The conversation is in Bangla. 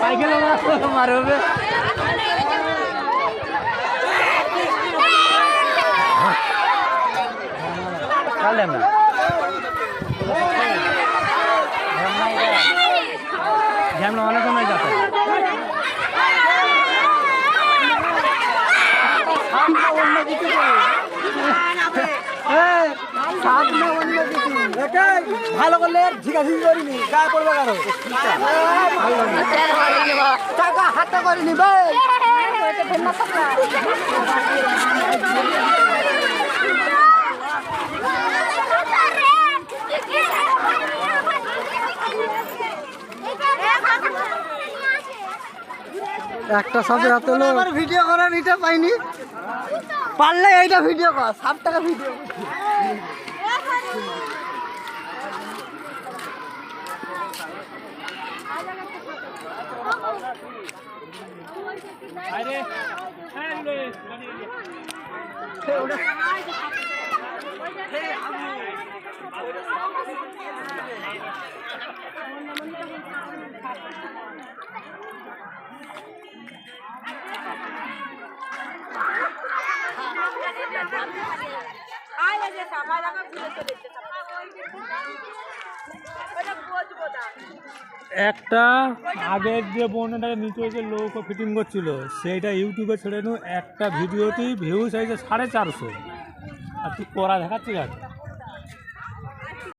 সাইকেল মারবে। চালেন না। ঝ্যামলা অনেক সময় যাচ্ছে ভালো করলে ঝিকাঝিকি করিনি গায়ে পড়বে কারও। টাকা হাতে করিনি ভাই একটা সাপে হাত হলো। আমার ভিডিও করার এটা পাইনি। পারলে এইটা ভিডিও কর সাত টাকা ভিডিও আয় আজ আমার আমার ঘুরে চলে একটা আগের যে বন্যাটাকে নিচে যে লৌকো ফিটিং করছিল, সেইটা ইউটিউবে ছেড়ে নু একটা ভিডিওটি ভিউ হয়েছে সাড়ে চারশো। আর তুই করা দেখাচ্ছিস আর